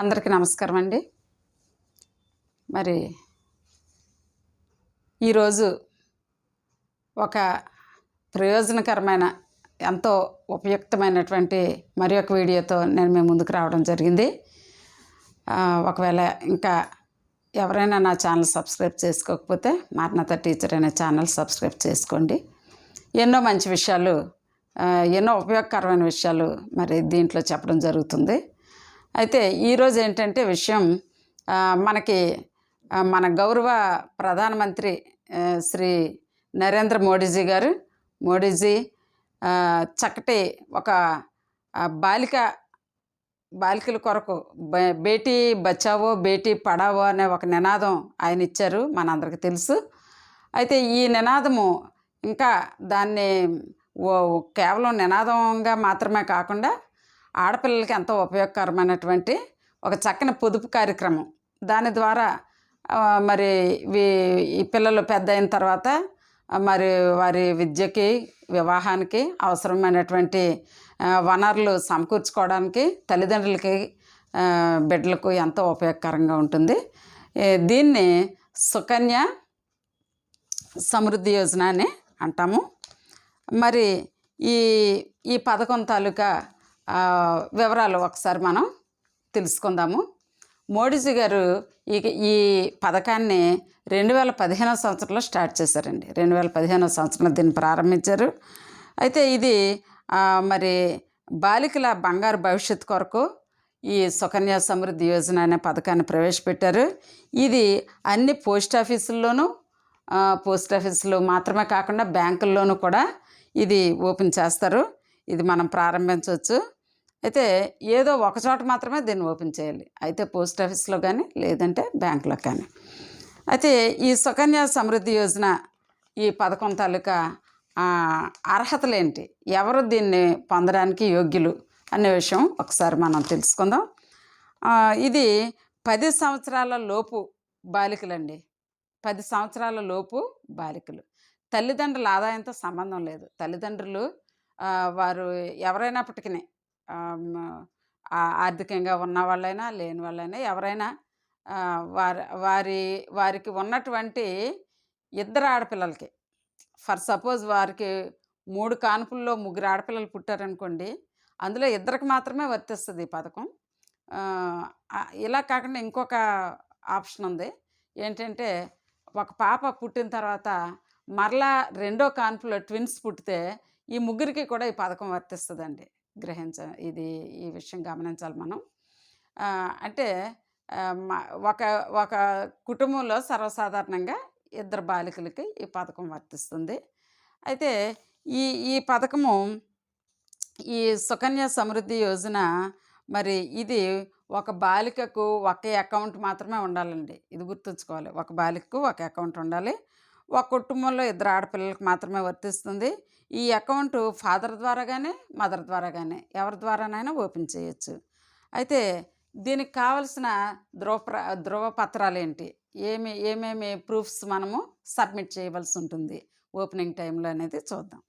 అందరికీ నమస్కారం అండి. మరి ఈరోజు ఒక ప్రయోజనకరమైన ఎంతో ఉపయుక్తమైనటువంటి మరి ఒక వీడియోతో నేను మీ ముందుకు రావడం జరిగింది. ఒకవేళ ఇంకా ఎవరైనా నా ఛానల్ సబ్స్క్రైబ్ చేసుకోకపోతే మారణత టీచర్ అనే ఛానల్ సబ్స్క్రైబ్ చేసుకోండి. ఎన్నో మంచి విషయాలు ఎన్నో ఉపయోగకరమైన విషయాలు మరి దీంట్లో చెప్పడం జరుగుతుంది. అయితే ఈరోజు ఏంటంటే విషయం మనకి మన గౌరవ ప్రధానమంత్రి శ్రీ నరేంద్ర మోడీజీ గారు. మోడీజీ చక్కటి ఒక బాలిక బాలికల కొరకు బేటీ బచావో బేటీ పడావో అనే ఒక నినాదం ఆయన ఇచ్చారు మనందరికీ తెలుసు. అయితే ఈ నినాదము ఇంకా దాన్ని ఓ- కేవలం నినాదంగా మాత్రమే కాకుండా ఆడపిల్లలకి ఎంతో ఉపయోగకరమైనటువంటి ఒక చక్కని పొదుపు కార్యక్రమం. దాని ద్వారా మరి వీ- ఈ పిల్లలు పెద్ద అయిన తర్వాత మరి వారి విద్యకి వివాహానికి అవసరమైనటువంటి వనరులు సమకూర్చుకోవడానికి తల్లిదండ్రులకి బిడ్డలకు ఎంతో ఉపయోగకరంగా ఉంటుంది. దీన్ని సుకన్య సమృద్ధి యోజన అని అంటాము. మరి ఈ ఈ పథకం తాలూకా వివరాలు ఒకసారి మనం తెలుసుకుందాము. మోడీజీ గారు ఈ ఈ పథకాన్ని రెండు వేల పదిహేనవ సంవత్సరంలో స్టార్ట్ చేశారండి. రెండు వేల పదిహేనవ సంవత్సరంలో దీన్ని ప్రారంభించారు. అయితే ఇది మరి బాలికల బంగారు భవిష్యత్తు కొరకు ఈ సుకన్య సమృద్ధి యోజన అనే పథకాన్ని ప్రవేశపెట్టారు. ఇది అన్ని పోస్ట్ ఆఫీసుల్లోనూ పోస్ట్ ఆఫీసులు మాత్రమే కాకుండా బ్యాంకుల్లోనూ కూడా ఇది ఓపెన్ చేస్తారు. ఇది మనం ప్రారంభించవచ్చు అయితే ఏదో ఒక చోట మాత్రమే దీన్ని ఓపెన్ చేయాలి. అయితే పోస్ట్ ఆఫీస్లో కానీ లేదంటే బ్యాంకులో కానీ. అయితే ఈ సుకన్య సమృద్ధి యోజన ఈ పథకం తాలూకా అర్హతలు ఏంటి? ఎవరు దీన్ని పొందడానికి యోగ్యులు అనే విషయం ఒకసారి మనం తెలుసుకుందాం. ఇది పది సంవత్సరాల లోపు బాలికలండి. పది సంవత్సరాల లోపు బాలికలు. తల్లిదండ్రుల ఆదాయంతో సంబంధం లేదు. తల్లిదండ్రులు వారు ఎవరైనప్పటికీ ఆర్థికంగా ఉన్న వాళ్ళైనా లేని వాళ్ళైనా ఎవరైనా వారి వారి వారికి ఉన్నటువంటి ఇద్దరు ఆడపిల్లలకి ఫర్ సపోజ్ వారికి మూడు కాన్పుల్లో ముగ్గురు ఆడపిల్లలు పుట్టారనుకోండి అందులో ఇద్దరికి మాత్రమే వర్తిస్తుంది ఈ పథకం. ఇలా కాకుండా ఇంకొక ఆప్షన్ ఉంది. ఏంటంటే ఒక పాప పుట్టిన తర్వాత మరలా రెండో కాన్పులో ట్విన్స్ పుట్టితే ఈ ముగ్గురికి కూడా ఈ పథకం వర్తిస్తుందండి. గ్రహించ ఇది ఈ విషయం గమనించాలి మనం. అంటే ఒక ఒక కుటుంబంలో సర్వసాధారణంగా ఇద్దరు బాలికలకి ఈ పథకం వర్తిస్తుంది. అయితే ఈ ఈ పథకము ఈ సుకన్య సమృద్ధి యోజన మరి ఇది ఒక బాలికకు ఒక అకౌంట్ మాత్రమే ఉండాలండి. ఇది గుర్తుంచుకోవాలి. ఒక బాలికకు ఒక అకౌంట్ ఉండాలి. ఒక కుటుంబంలో ఇద్దరు ఆడపిల్లలకు మాత్రమే వర్తిస్తుంది. ఈ అకౌంట్ ఫాదర్ ద్వారా కానీ మదర్ ద్వారా కానీ ఎవరి ద్వారానైనా ఓపెన్ చేయొచ్చు. అయితే దీనికి కావలసిన ధ్రువప్ర ధృవపత్రాలు ఏంటి? ఏమి ఏమేమి ప్రూఫ్స్ మనము సబ్మిట్ చేయవలసి ఉంటుంది? ఓపెనింగ్ టైంలో అనేది చూద్దాం.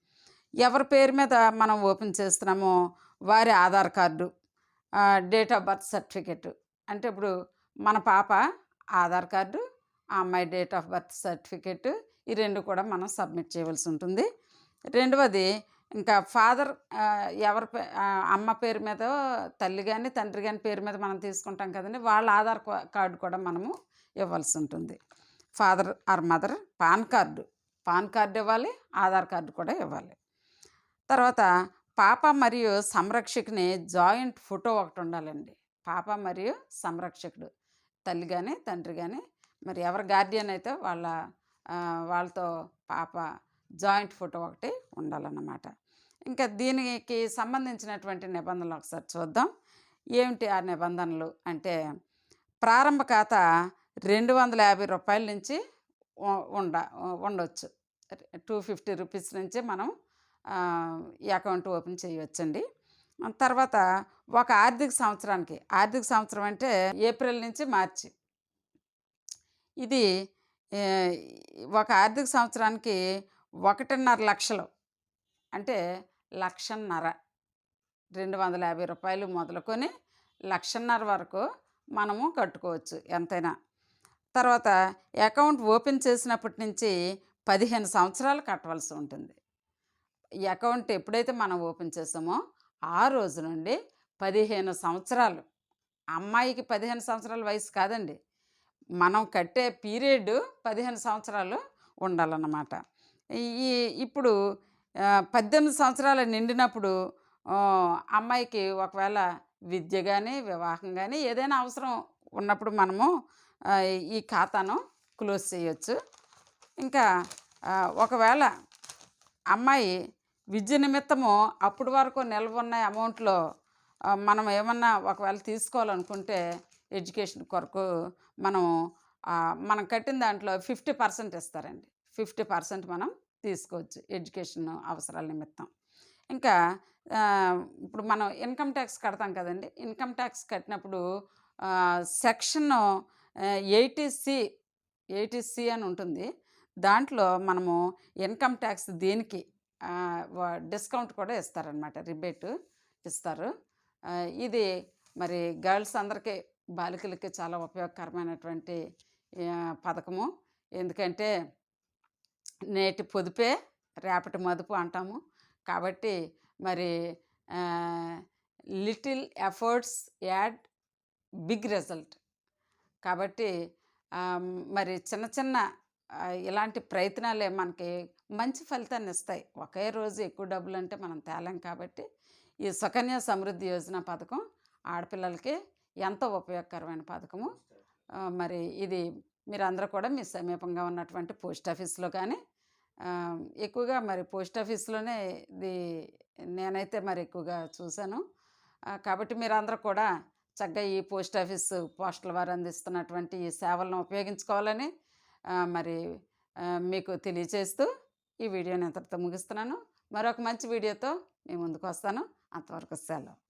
ఎవరి పేరు మీద మనం ఓపెన్ చేస్తున్నామో వారి Aadhaar card date of birth certificate. అంటే ఇప్పుడు మన పాప ఆధార్ కార్డు ఆ అమ్మాయి డేట్ ఆఫ్ బర్త్ సర్టిఫికెట్ ఈ రెండు కూడా మనం సబ్మిట్ చేయవలసి ఉంటుంది. రెండవది ఇంకా ఫాదర్ ఎవరి పే- అమ్మ పేరు మీద తల్లి కానీ తండ్రి కానీ పేరు మీద మనం తీసుకుంటాం కదండి వాళ్ళ ఆధార్ కార్డు కూడా మనము ఇవ్వాల్సి ఉంటుంది. Father or mother PAN card. PAN card ఇవ్వాలి ఆధార్ కార్డు కూడా ఇవ్వాలి. తర్వాత పాప మరియు సంరక్షకుని జాయింట్ ఫోటో ఒకటి ఉండాలండి. పాప మరియు సంరక్షకుడు తల్లి కానీ తండ్రి కానీ మరి ఎవరు గార్డియన్ అయితే వాళ్ళ వాళ్ళతో పాప జాయింట్ ఫోటో ఒకటి ఉండాలన్నమాట. ఇంకా దీనికి సంబంధించినటువంటి నిబంధనలు ఒకసారి చూద్దాం. ఏమిటి ఆ నిబంధనలు? అంటే ప్రారంభ ఖాతా రెండు వందల యాభై రూపాయల నుంచి ఉండ ఉండొచ్చు. టూ ఫిఫ్టీ రూపీస్ నుంచి మనం ఈ అకౌంట్ ఓపెన్ చేయవచ్చండి తర్వాత ఒక ఆర్థిక సంవత్సరానికి ఆర్థిక సంవత్సరం అంటే ఏప్రిల్ నుంచి మార్చి. ఇది ఒక ఆర్థిక సంవత్సరానికి ఒకటిన్నర లక్షలు. అంటే లక్షన్నర. రెండు వందల యాభై రూపాయలు మొదలుకొని లక్షన్నర వరకు మనము కట్టుకోవచ్చు ఎంతైనా. తర్వాత అకౌంట్ ఓపెన్ చేసినప్పటి నుంచి పదిహేను సంవత్సరాలు కట్టవలసి ఉంటుంది. ఈ అకౌంట్ ఎప్పుడైతే మనం ఓపెన్ చేసామో ఆ రోజు నుండి పదిహేను సంవత్సరాలు. అమ్మాయికి పదిహేను సంవత్సరాల వయసు కాదండి. మనం కట్టే పీరియడ్ పదిహేను సంవత్సరాలు ఉండాలన్నమాట. ఈ ఇప్పుడు పద్దెనిమిది సంవత్సరాలు నిండినప్పుడు అమ్మాయికి ఒకవేళ విద్య కానీ వివాహం కానీ ఏదైనా అవసరం ఉన్నప్పుడు మనము ఈ ఖాతాను క్లోజ్ చేయొచ్చు. ఇంకా ఒకవేళ అమ్మాయి విద్య నిమిత్తము అప్పటి వరకు నిల్వ ఉన్న అమౌంట్లో మనం ఏమన్నా ఒకవేళ తీసుకోవాలనుకుంటే ఎడ్యుకేషన్ కొరకు మనం మనం కట్టిన దాంట్లో ఫిఫ్టీ పర్సెంట్ ఇస్తారండి. ఫిఫ్టీ పర్సెంట్ మనం తీసుకోవచ్చు ఎడ్యుకేషన్ అవసరాల నిమిత్తం. ఇంకా ఇప్పుడు మనం ఇన్కమ్ ట్యాక్స్ కడతాం కదండి. ఇన్కమ్ ట్యాక్స్ కట్టినప్పుడు section eighty C eighty C అని ఉంటుంది. దాంట్లో మనము ఇన్కమ్ ట్యాక్స్ దేనికి డిస్కౌంట్ కూడా ఇస్తారనమాట రిబేట్ ఇస్తారు. ఇది మరి గర్ల్స్ అందరికీ బాలికలకి చాలా ఉపయోగకరమైనటువంటి పథకము. ఎందుకంటే నేటి పొదుపే రేపటి మదుపు అంటాము. కాబట్టి మరి little efforts add big result. కాబట్టి మరి చిన్న చిన్న ఇలాంటి ప్రయత్నాలే మనకి మంచి ఫలితాన్ని ఇస్తాయి. ఒకే రోజు ఎక్కువ డబ్బులు అంటే మనం తేలేం కాబట్టి ఈ సుకన్య సమృద్ధి యోజన పథకం ఆడపిల్లలకి ఎంతో ఉపయోగకరమైన పథకము? మరి ఇది మీరందరూ కూడా మీ సమీపంగా ఉన్నటువంటి పోస్ట్ ఆఫీస్లో కానీ ఎక్కువగా మరి పోస్ట్ ఆఫీస్లోనే ఇది నేనైతే మరి ఎక్కువగా చూశాను. కాబట్టి మీరందరూ కూడా చక్కగా ఈ పోస్ట్ ఆఫీస్ పోస్టుల వారు అందిస్తున్నటువంటి ఈ సేవలను ఉపయోగించుకోవాలని మరి మీకు తెలియచేస్తూ ఈ వీడియోని ఇంతటితో ముగిస్తున్నాను. మరొక మంచి వీడియోతో మీ ముందుకు వస్తాను. అంతవరకు సెలవు.